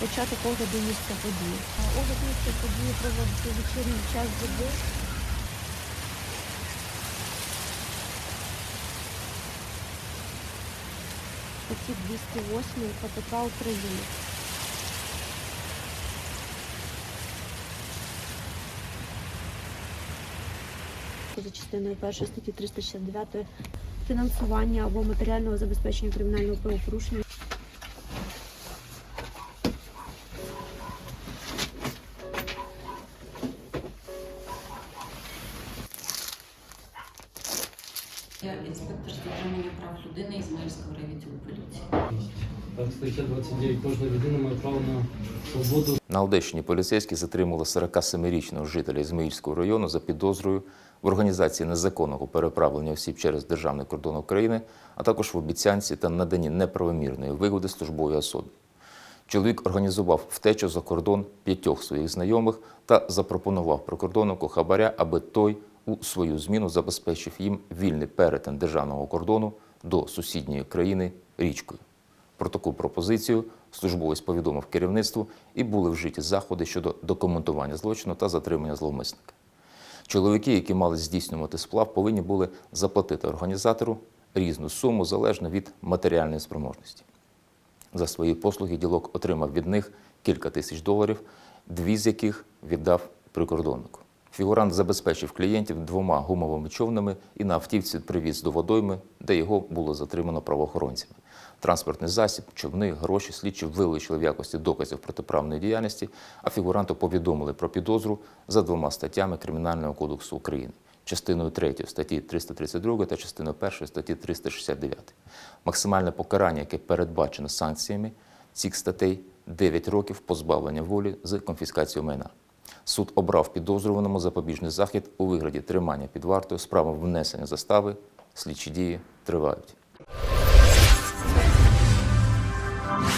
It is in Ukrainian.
початок огляду місця події. Огляд місця події проводиться вечірній час доби. Статті 208 КПК України. За частиною 1 статті 369 фінансування або матеріального забезпечення кримінального правопорушення. Я інспектор з дотримання прав людини Ізмаїльського райвідділу поліції. Так, стаття 29. Кожна людина має право на свободу На Одещині поліцейські затримали 47-річного жителя Ізмаїльського району за підозрою в організації незаконного переправлення осіб через державний кордон України, а також в обіцянці та наданні неправомірної вигоди службовій особі. Чоловік організував втечу за кордон п'ятьох своїх знайомих та запропонував прикордоннику хабаря, аби той у свою зміну забезпечив їм вільний перетин державного кордону до сусідньої країни річкою. Про таку пропозицію службовець повідомив керівництву і були вжиті заходи щодо документування злочину та затримання зловмисника. Чоловіки, які мали здійснювати сплав, повинні були заплатити організатору різну суму залежно від матеріальної спроможності. За свої послуги ділок отримав від них кілька тисяч доларів, дві з яких віддав прикордоннику. Фігурант забезпечив клієнтів двома гумовими човнами і на автівці привіз до водойми, де його було затримано правоохоронцями. Транспортний засіб, човни, гроші слідчі вилучили в якості доказів протиправної діяльності, а фігуранту повідомили про підозру за двома статтями Кримінального кодексу України частиною 3 статті 332 та частиною 1 статті 369. Максимальне покарання, яке передбачено санкціями цих статей 9 років позбавлення волі з конфіскацією майна. Суд обрав підозрюваному запобіжний захід у вигляді тримання під вартою з внесення застави. Слідчі дії тривають.